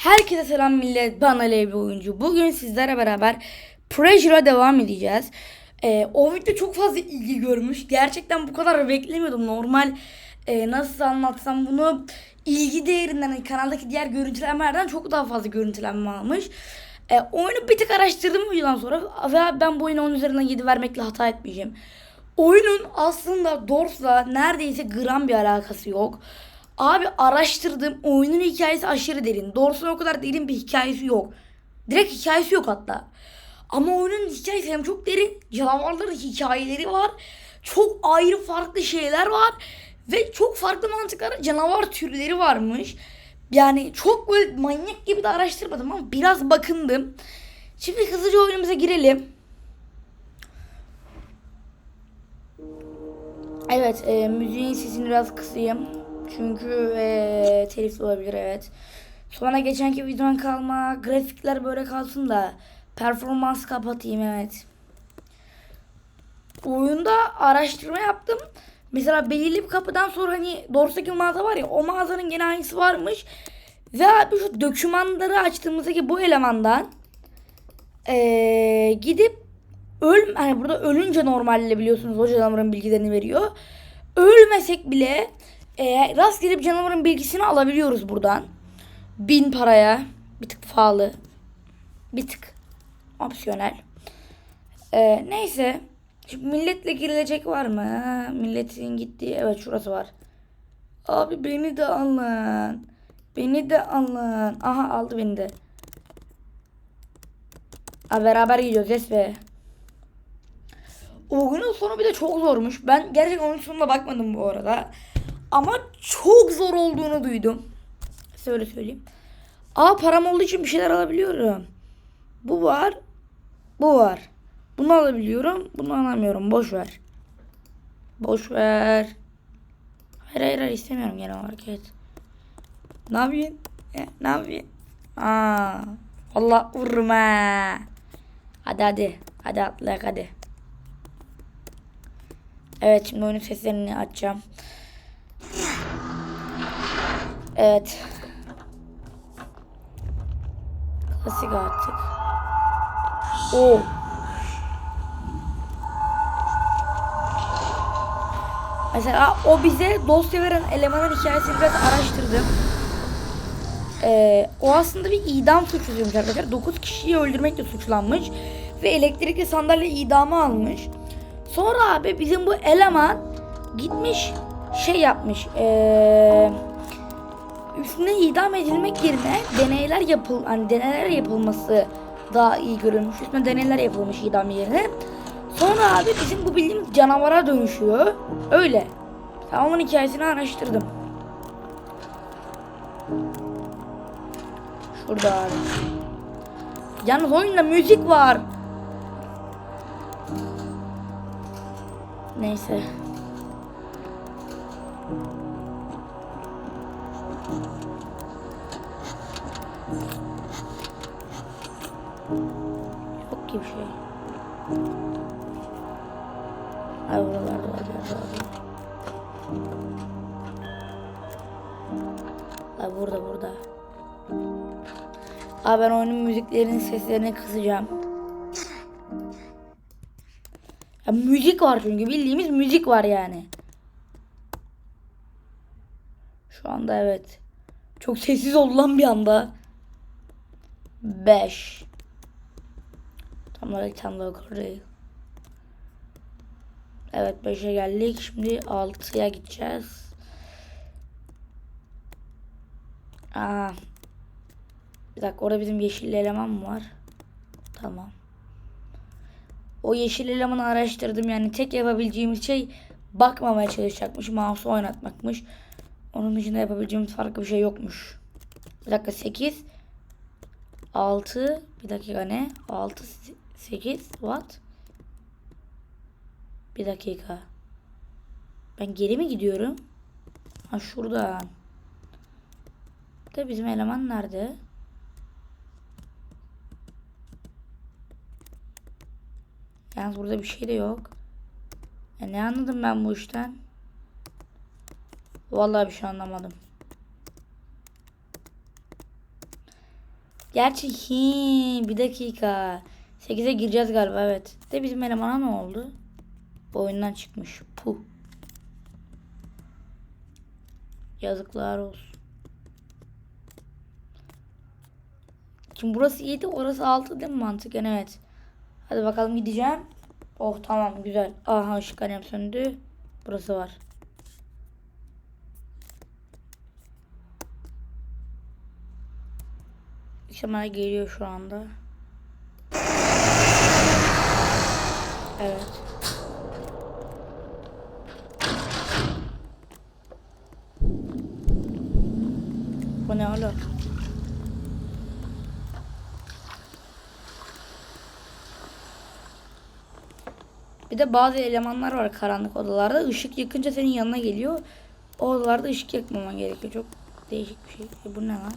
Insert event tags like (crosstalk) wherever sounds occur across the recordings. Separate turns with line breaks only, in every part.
Herkese selam millet. Ben Ali bir oyuncu. Bugün sizlerle beraber Pressure'a devam edeceğiz. Ee, o video çok fazla ilgi görmüş. Gerçekten bu kadar beklemiyordum. Normal e, nasıl anlatsam bunu ilgi değerinden hani kanaldaki diğer görüntülenmelerden çok daha fazla görüntülenme almış. E, oyunu bir tık araştırdım videodan sonra ve ben bu oyuna 10 üzerinden 7 vermekle hata etmeyeceğim. Oyunun aslında Dors'la neredeyse gram bir alakası yok. Abi araştırdım. Oyunun hikayesi aşırı derin. Dors'un o kadar derin bir hikayesi yok. Direkt hikayesi yok hatta. Ama oyunun hikayesi hem çok derin. Canavarların hikayeleri var. Çok ayrı farklı şeyler var. Ve çok farklı mantıklar canavar türleri varmış. Yani çok böyle manyak gibi de araştırmadım ama biraz bakındım. Şimdi hızlıca oyunumuza girelim. Evet, e, müziğin sesini biraz kısayım. Çünkü e, telif olabilir evet. Sonra geçenki videodan kalma grafikler böyle kalsın da performans kapatayım evet. Oyunda araştırma yaptım. Mesela belirli bir kapıdan sonra hani Dors'taki mağaza var ya o mağazanın gene aynısı varmış. Ve abi şu dokümanları açtığımızdaki bu elemandan e, gidip öl hani burada ölünce normalde biliyorsunuz canavarın bilgilerini veriyor. Ölmesek bile e, rastgele bir canavarın bilgisini alabiliyoruz buradan. Bin paraya. Bir tık pahalı. Bir tık opsiyonel. E, neyse. Şimdi milletle girilecek var mı? Ha, milletin gittiği evet şurası var. Abi beni de alın. Beni de alın. Aha aldı beni de. Abi beraber gidiyoruz yes be. Oyunun sonu bir de çok zormuş. Ben gerçekten oyunun sonuna bakmadım bu arada. Ama çok zor olduğunu duydum. Size öyle söyleyeyim. Aa param olduğu için bir şeyler alabiliyorum. Bu var. Bu var. Bunu alabiliyorum. Bunu alamıyorum. Boş ver. Boş ver. Hayır hayır, hayır istemiyorum genel olarak evet. Ne yapıyorsun? E, ne yapıyorsun? Aa, Allah vurma. Hadi hadi. Hadi atlayak hadi. Evet şimdi oyunun seslerini açacağım. Evet. Klasik artık. Oo. Mesela o bize dosya veren elemanın hikayesini biraz araştırdım. Ee, o aslında bir idam suçluymuş arkadaşlar. 9 kişiyi öldürmekle suçlanmış. Ve elektrikli sandalye idamı almış. Sonra abi bizim bu eleman gitmiş şey yapmış. Ee, üstüne idam edilmek yerine deneyler yapıl hani deneyler yapılması daha iyi görülmüş. Üstüne deneyler yapılmış idam yerine. Sonra abi bizim bu bildiğimiz canavara dönüşüyor. Öyle. Ben onun hikayesini araştırdım. Şurada abi. Yalnız oyunda müzik var. Neyse. Yok ki bir şey. Ay buralarda var biraz Ay burada burada. Abi ben oyunun müziklerinin seslerini kısacağım. Ya müzik var çünkü bildiğimiz müzik var yani. Şu anda evet. Çok sessiz oldu lan bir anda. 5 Tam olarak tam da yukarı değil. Evet 5'e geldik. Şimdi 6'ya gideceğiz. Aa. Bir dakika orada bizim yeşil eleman mı var? Tamam. O yeşil elemanı araştırdım yani tek yapabileceğimiz şey bakmamaya çalışacakmış. Mouse'u oynatmakmış. Onun dışında yapabileceğimiz farklı bir şey yokmuş. Bir dakika 8 6 bir dakika ne? 6 8 what? Bir dakika. Ben geri mi gidiyorum? Ha şuradan. De bizim eleman nerede? Yalnız burada bir şey de yok. Ya ne anladım ben bu işten? Vallahi bir şey anlamadım. Gerçi hi, bir dakika. 8'e gireceğiz galiba evet. De bizim elemana ne oldu? Oyundan çıkmış. Puh. Yazıklar olsun. Şimdi burası 7 orası 6 değil mi mantıken evet. Hadi bakalım gideceğim. Oh tamam güzel. Aha ışık annem söndü. Burası var. Bana geliyor şu anda. Evet. Bu ne oğlum? Bir de bazı elemanlar var karanlık odalarda. Işık yakınca senin yanına geliyor. O odalarda ışık yakmaman gerekiyor. Çok değişik bir şey. E bu ne lan?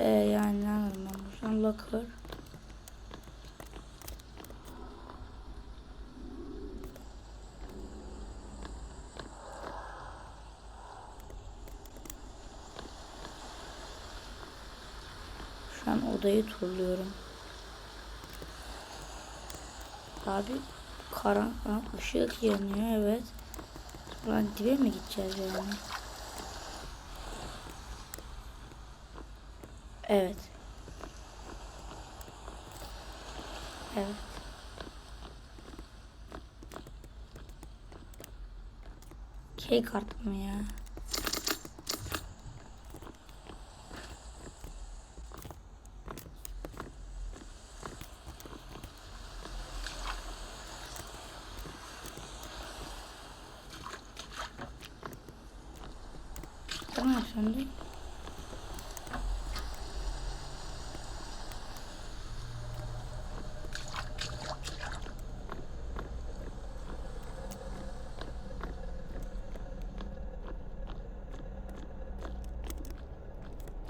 Ee, yani ne anladım ben bu? Şu an locker. Şu an odayı turluyorum. Abi karan ha, ışık yanıyor evet. Lan dibe mi gideceğiz yani? Evet. Evet. Key kart mı ya? Tamam söndü.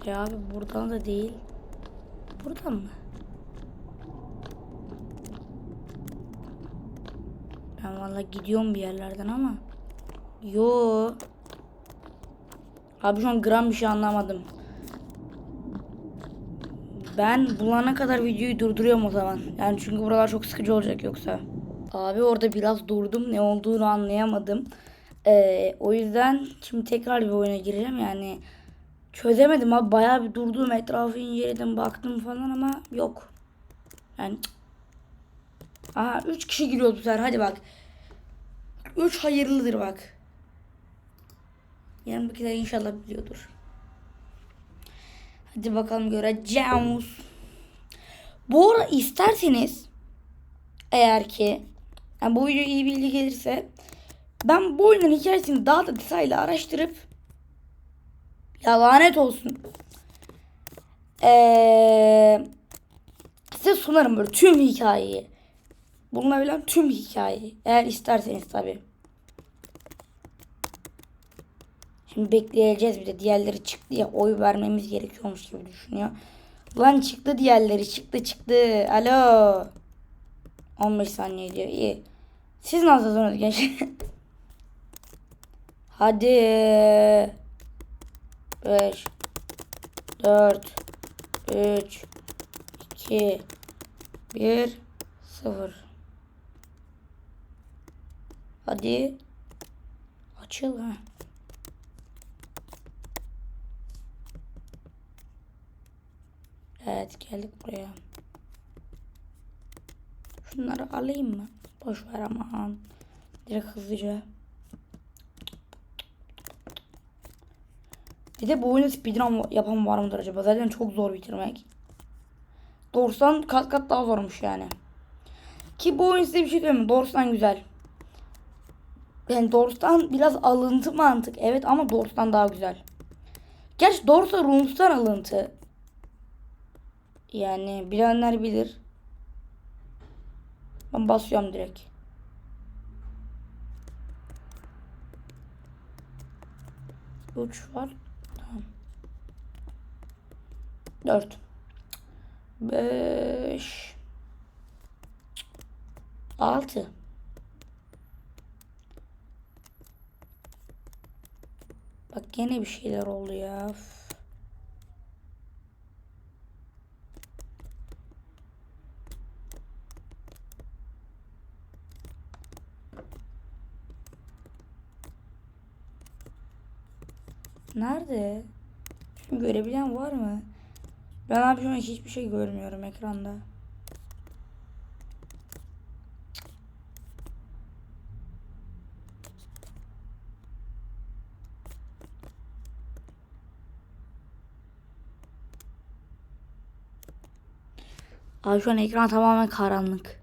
Ya abi buradan da değil. Buradan mı? Ben valla gidiyorum bir yerlerden ama. Yo. Abi şu an gram bir şey anlamadım. Ben bulana kadar videoyu durduruyorum o zaman. Yani çünkü buralar çok sıkıcı olacak yoksa. Abi orada biraz durdum. Ne olduğunu anlayamadım. Ee, o yüzden şimdi tekrar bir oyuna gireceğim. Yani çözemedim abi. Bayağı bir durdum. Etrafı inceledim. Baktım falan ama yok. Yani. Aha 3 kişi giriyor bu sefer. Hadi bak. 3 hayırlıdır bak. Yanımdakiler inşallah biliyordur. Hadi bakalım göreceğiz. Bu arada isterseniz eğer ki yani bu video iyi bilgi gelirse ben bu oyunun hikayesini daha da detaylı araştırıp ya lanet olsun. Ee, size sunarım böyle tüm hikayeyi. Bulunabilen tüm hikayeyi. Eğer isterseniz tabii. Şimdi bekleyeceğiz bir de diğerleri çıktı ya oy vermemiz gerekiyormuş gibi düşünüyor. Lan çıktı diğerleri çıktı çıktı. Alo. 15 saniye diyor. İyi. Siz nasılsınız gençler? (laughs) Hadi. 5 4 3 2 1 0 Hadi. Açıl ha. Evet geldik buraya. Şunları alayım mı? Boş ver aman. Direkt hızlıca. Bir de bu oyunu speedrun yapan var mıdır acaba? Zaten çok zor bitirmek. Doğrusan kat kat daha zormuş yani. Ki bu oyun size bir şey diyeyim mi? Doğrusan güzel. Yani doğrusan biraz alıntı mantık. Evet ama doğrusan daha güzel. Gerçi doğrusa Rums'tan alıntı. Yani bilenler bilir. Ben basıyorum direkt. Üç var. Tamam. Dört. Beş. Altı. Bak gene bir şeyler oldu ya. Nerede? Şunu görebilen var mı? Ben abi şu an hiçbir şey görmüyorum ekranda. Abi şu an ekran tamamen karanlık.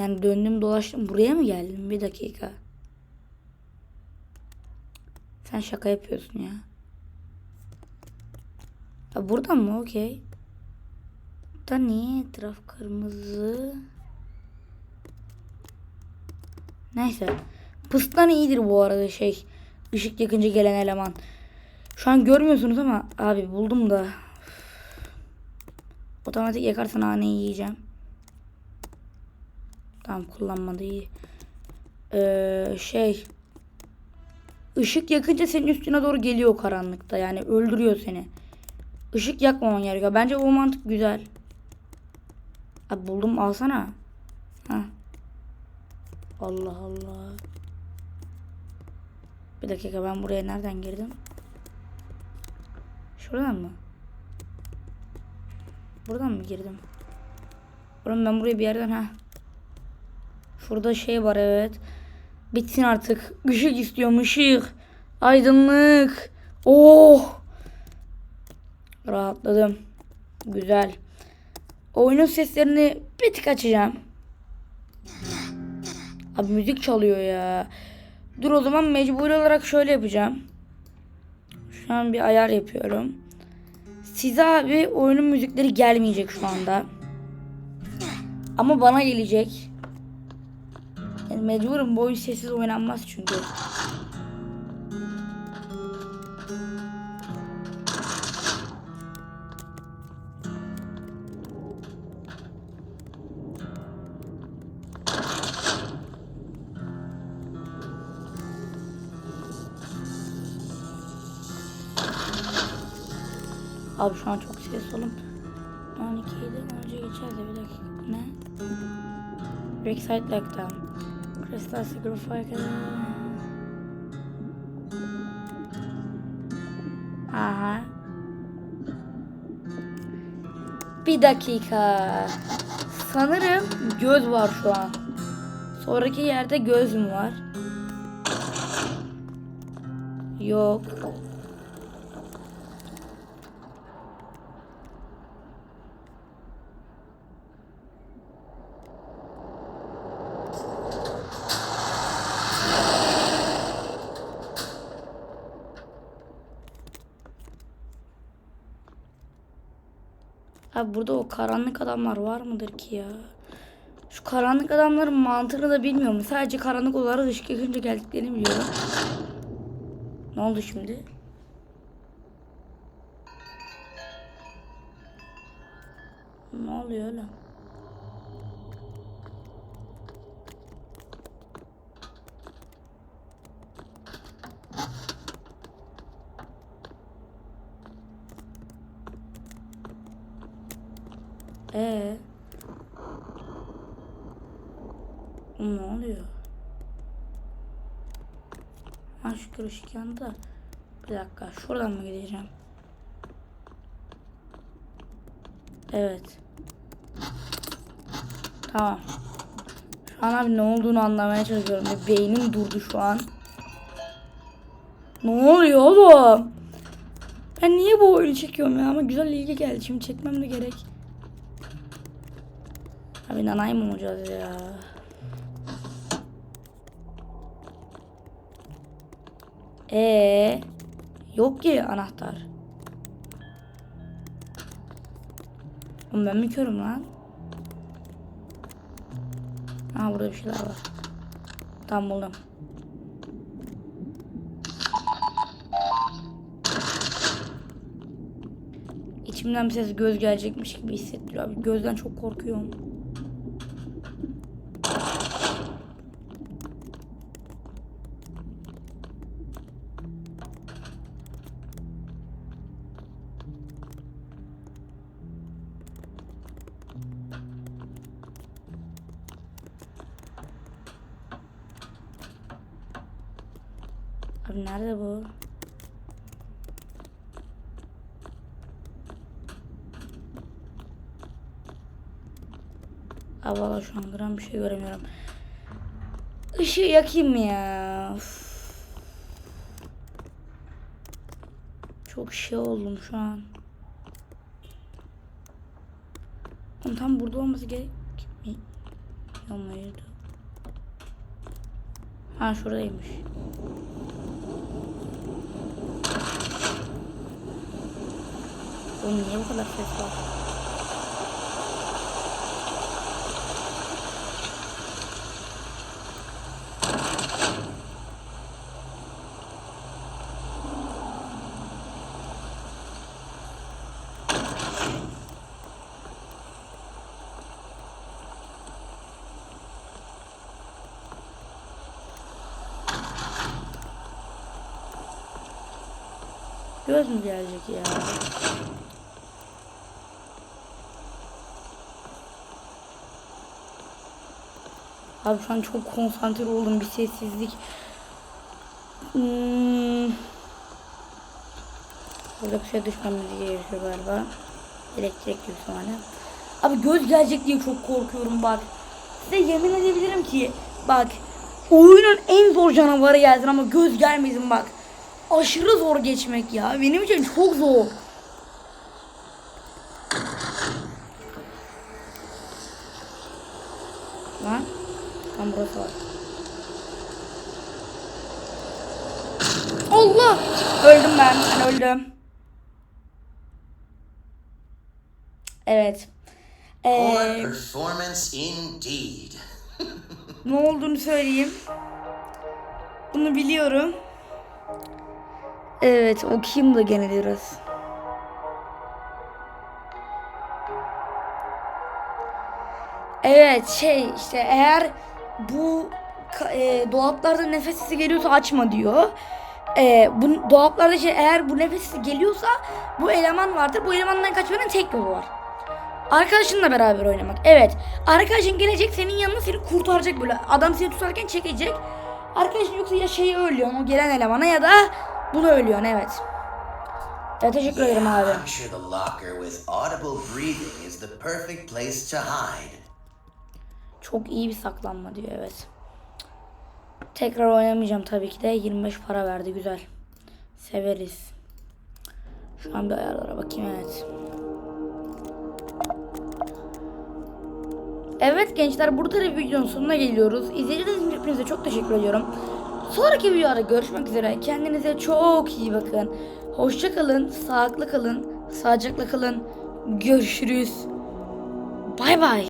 Yani döndüm dolaştım buraya mı geldim? Bir dakika. Sen şaka yapıyorsun ya. Ha, buradan mı? Okey. Da niye etraf kırmızı? Neyse. Pıstan iyidir bu arada şey. Işık yakınca gelen eleman. Şu an görmüyorsunuz ama abi buldum da. Otomatik yakarsan haneyi yiyeceğim. Tamam kullanmadı iyi. Ee, şey. Işık yakınca senin üstüne doğru geliyor karanlıkta. Yani öldürüyor seni. Işık yakmaman gerekiyor. Bence bu mantık güzel. Abi buldum alsana. Ha. Allah Allah. Bir dakika ben buraya nereden girdim? Şuradan mı? Buradan mı girdim? Oğlum ben buraya bir yerden ha. Şurada şey var evet. Bitsin artık. Işık istiyorum ışık. Aydınlık. Oh. Rahatladım. Güzel. Oyunun seslerini bir tık açacağım. Abi müzik çalıyor ya. Dur o zaman mecburi olarak şöyle yapacağım. Şu an bir ayar yapıyorum. Size abi oyunun müzikleri gelmeyecek şu anda. Ama bana gelecek. Mecburum bu oyun sessiz oynanmaz çünkü. Abi şu an çok ses olun. 12'ydi önce geçerdi bir dakika. Ne? Backside lockdown. Crystal Sacrifice. Aha. Bir dakika. Sanırım göz var şu an. Sonraki yerde göz mü var? Yok. Abi burada o karanlık adamlar var mıdır ki ya? Şu karanlık adamların mantığını da bilmiyorum. Sadece karanlık olarak ışık yakınca geldiklerini biliyorum. Ne oldu şimdi? Ne oluyor öyle? Ee. Ne oluyor? Ha şükür ışık yandı. Bir dakika şuradan mı gideceğim? Evet. Tamam. Şu an abi ne olduğunu anlamaya çalışıyorum. Ve beynim durdu şu an. Ne oluyor oğlum? Ben niye bu oyunu çekiyorum ya? Ama güzel ilgi geldi. Şimdi çekmem de gerek. Abi nanay mı olacağız ya? Ee, yok ki anahtar. Oğlum ben mi körüm lan? Ha burada bir şeyler var. Tamam buldum. İçimden bir ses göz gelecekmiş gibi hissettiriyor abi. Gözden çok korkuyorum. Abi nerede bu? Valla şu an gram bir şey göremiyorum. Işığı yakayım ya? Üf. Çok şey oldum şu an. Oğlum tam burada olması gerek mi? Yanmaydı. Ha şuradaymış. Oğlum niye bu kadar ses var? Göz mü ya? Abi şu an çok konsantre oldum bir sessizlik. Hmm. Burada bir şey düşmemiz gerekiyor galiba. Elektrik yükselmeli. Abi göz gelecek diye çok korkuyorum bak. Size yemin edebilirim ki bak oyunun en zor canavarı gelsin ama göz gelmesin bak. Aşırı zor geçmek ya. Benim için çok zor. Lan. Tam burası var. Allah! Öldüm ben. Ben öldüm. Evet. Ee,
performance indeed. (laughs)
ne olduğunu söyleyeyim. Bunu biliyorum. Evet okuyayım da gene biraz. Evet şey işte eğer bu e, dolaplarda nefes sesi geliyorsa açma diyor. E, bu dolaplarda şey eğer bu nefes sesi geliyorsa bu eleman vardır. Bu elemandan kaçmanın tek yolu var. Arkadaşınla beraber oynamak. Evet. Arkadaşın gelecek senin yanına seni kurtaracak böyle. Adam seni tutarken çekecek. Arkadaşın yoksa ya şeyi ölüyorsun o gelen elemana ya da bunu ölüyorsun evet. Evet teşekkür ederim abi.
I'm sure the locker with audible breathing is the perfect place to hide.
Çok iyi bir saklanma diyor evet. Tekrar oynamayacağım tabii ki de. 25 para verdi güzel. Severiz. Şu an bir ayarlara bakayım evet. Evet gençler burada da videonun sonuna geliyoruz. İzlediğiniz için hepinize çok teşekkür ediyorum. Sonraki videoda görüşmek üzere. Kendinize çok iyi bakın. Hoşça kalın, sağlıklı kalın, sağlıcakla kalın. Görüşürüz. Bay bay.